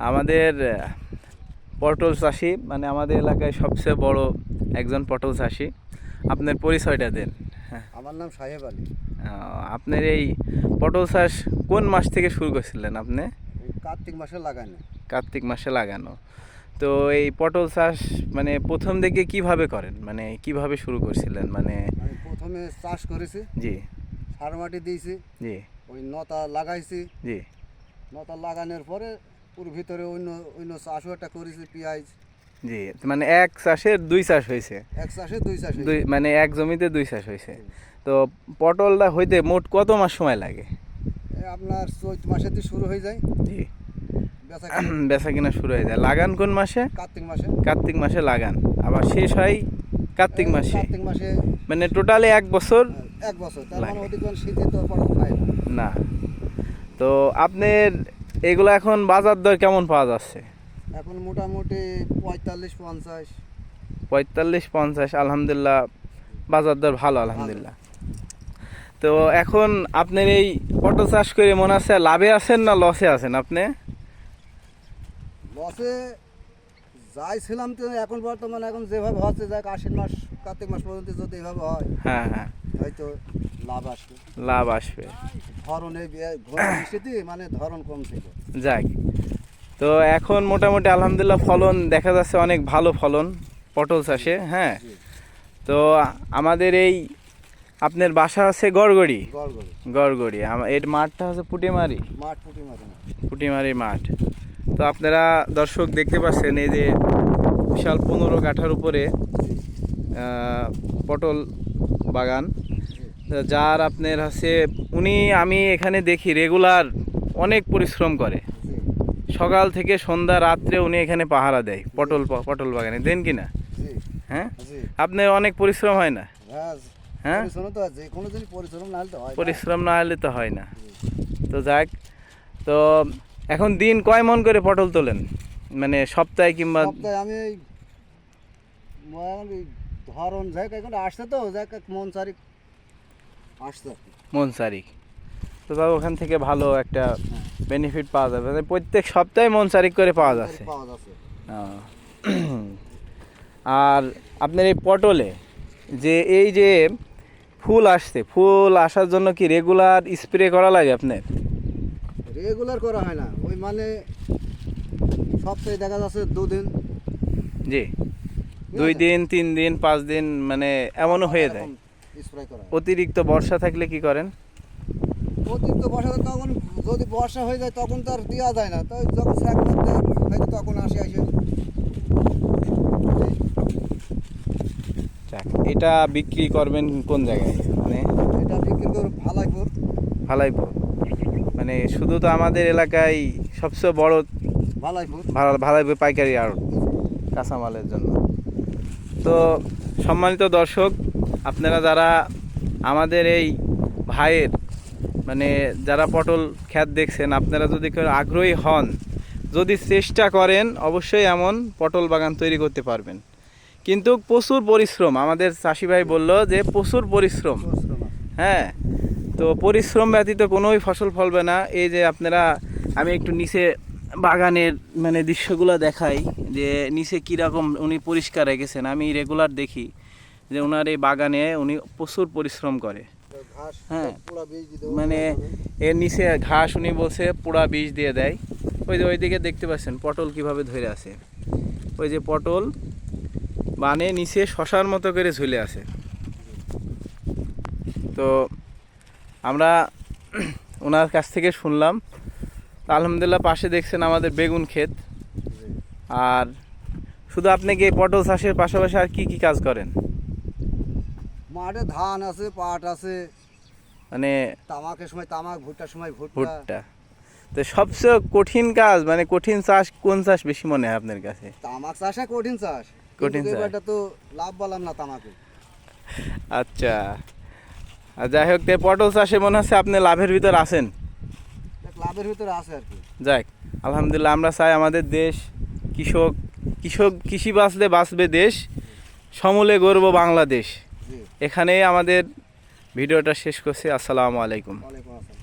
আমাদের পটল চাষি মানে আমাদের এলাকায় সবচেয়ে বড় একজন পটল চাষি। আপনার পরিচয়টা দেন। হ্যাঁ। আমার নাম সাহেব আলী। আপনার এই পটল চাষ কোন মাস থেকে শুরু করেছিলেন আপনি? কার্তিক মাসে লাগাই না কার্তিক মাসে লাগানো। তো এই পটল চাষ মানে প্রথম দিকে কীভাবে করেন? মানে কীভাবে শুরু করছিলেন? মানে আমি প্রথমে চাষ করেছি। জি। সার মাটি দিয়েছি। জি। ওই নতা লাগাইছি। জি। নতা লাগানোর পরে ওর ভিতরে অন্য অন্য চাষও একটা করেছি পেঁয়াজ। জি মানে এক চাষের দুই চাষ হয়েছে? এক চাষে দুই চাষে দুই মানে এক জমিতে দুই চাষ হয়েছে। তো পটলটা হইতে মোট কত মাস সময় লাগে? আপনার চৈত মাসে শুরু হয়ে যায়। জি। বেচা কিনা। শুরু হয়ে যায়। লাগান কোন মাসে? কার্তিক মাসে। কার্তিক মাসে লাগান। আবার শেষ হয় কার্তিক মাসে। কার্তিক মাসে মানে টোটালি এক বছর এক বছর। তার মানে শীতে তো পটল খায় না। তো আপনার এগুলো এখন বাজার দর কেমন পাওয়া যাচ্ছে? এখন মোটামুটি পঁয়তাল্লিশ পঞ্চাশ। পঁয়তাল্লিশ পঞ্চাশ আলহামদুলিল্লাহ। বাজার দর ভালো আলহামদুলিল্লাহ। তো এখন আপনার এই পটল চাষ করে মনে আছে লাভে আছেন না লসে আছেন আপনি? লসে যাই ছিলাম তো এখন বর্তমানে এখন যেভাবে হচ্ছে যাক আশ্বিন মাস কার্তিক মাস পর্যন্ত যদি এভাবে হয়। হ্যাঁ হ্যাঁ। হয়তো লাভ আসবে। লাভ আসবে। ধরন এই মানে ধরন কম ছিল যাক। তো এখন মোটামুটি আলহামদুলিল্লাহ ফলন দেখা যাচ্ছে অনেক ভালো ফলন পটল চাষে হ্যাঁ। তো আমাদের এই আপনার বাসা আছে গড়গড়ি? গড় গড়গড়ি। এর মাঠটা হচ্ছে পুটিমারি। পুটিমারি মাঠ। তো আপনারা দর্শক দেখতে পাচ্ছেন এই যে বিশাল পনেরো কাঠার উপরে পটল বাগান। যার আপনার হচ্ছে, উনি আমি এখানে দেখি রেগুলার অনেক পরিশ্রম করে। সকাল থেকে সন্ধ্যা, রাত্রে উনি এখানে পাহারা দেয়, পটল পটল বাগানে। দেন কি না? হ্যাঁ? আপনার অনেক পরিশ্রম হয় না? হ্যাঁ? পরিশ্রম না হলে তো হয় না। তো যাক, তো এখন দিন কয় মন করে পটল তোলেন? মানে সপ্তাহে কিংবা আমি ধরন যাই এখন আসছে তো যাই মন চারিক আসছে। মন চারিক। তো তাও ওখান থেকে ভালো একটা বেনিফিট পাওয়া যাবে। মানে প্রত্যেক সপ্তাহে মন চারিক করে পাওয়া যাচ্ছে। পাওয়া যাচ্ছে। আর আপনার এই পটলে যে এই যে ফুল আসছে ফুল আসার জন্য কি রেগুলার স্প্রে করা লাগে আপনার? রেগুলার করা হয় না। ওই মানে সপ্তাহে দেখা যাচ্ছে দুদিন। জি। দুই দিন তিন দিন পাঁচ দিন মানে এমনও হয়ে যায়। অতিরিক্ত বর্ষা থাকলে কি করেন? অতিরিক্ত বর্ষা তখন যদি বর্ষা হয়ে যায় তখন তো আর দেওয়া যায় না। তাই যখন স্যাকনার দেয় হয়তো তখন আসে আসে। যাক এটা বিক্রি করবেন কোন জায়গায়? মানে এটা বিক্রি করে ভালাইপুর। ভালাইপুর। মানে শুধু তো আমাদের এলাকায় সবচেয়ে বড় ভালাইপুর। ভালাইপুর পাইকারি আড়ত কাঁচামালের জন্য। তো সম্মানিত দর্শক, আপনারা যারা আমাদের এই ভাইয়ের মানে যারা পটল খ্যাত দেখছেন, আপনারা যদি কেউ আগ্রহী হন, যদি চেষ্টা করেন, অবশ্যই এমন পটল বাগান তৈরি করতে পারবেন। কিন্তু প্রচুর পরিশ্রম, আমাদের চাষি ভাই বলল যে প্রচুর পরিশ্রম। পরিশ্রম হ্যাঁ তো পরিশ্রম ব্যতীত কোনোই ফসল ফলবে না। এই যে আপনারা, আমি একটু নিচে বাগানের মানে দৃশ্যগুলো দেখাই যে নিচে কীরকম উনি পরিষ্কার রেখেছেন। আমি রেগুলার দেখি যে ওনার এই বাগানে উনি প্রচুর পরিশ্রম করে। হ্যাঁ। মানে এর নিচে ঘাস উনি বলছে পোড়া বীজ দিয়ে দেয়। ওই যে ওইদিকে দেখতে পাচ্ছেন পটল কীভাবে ধরে আছে। ওই যে পটল বানে নিচে শশার মতো করে ঝুলে আছে। তো আমরা ওনার কাছ থেকে শুনলাম আলহামদুলিল্লাহ পাশে দেখছেন আমাদের বেগুন ক্ষেত। আর শুধু আপনি কি পটল চাষের পাশাপাশি আর কি কি কাজ করেন? মাঠে ধান আছে পাট আছে। মানে তামাকের সময় তামাক ভুট্টার সময় ভুট্টা। তো সবচেয়ে কঠিন কাজ মানে কঠিন চাষ কোন চাষ বেশি মনে হয় আপনার কাছে? তামাক চাষে কঠিন চাষ। কঠিন চাষ। এবারটা তো লাভ বললাম না তামাকে। আচ্ছা। আর যাই হোক পটল চাষে মনে হচ্ছে আপনি লাভের ভিতর আছেন। লাভের ভিতরে আছে আর কি। যাক আলহামদুলিল্লাহ আমরা চাই আমাদের দেশ কৃষক কৃষক কৃষি বাঁচলে বাঁচবে দেশ সমলে গর্ব বাংলাদেশ। এখানে এখানেই আমাদের ভিডিওটা শেষ করছি আসসালামু আলাইকুম। আসসালাম।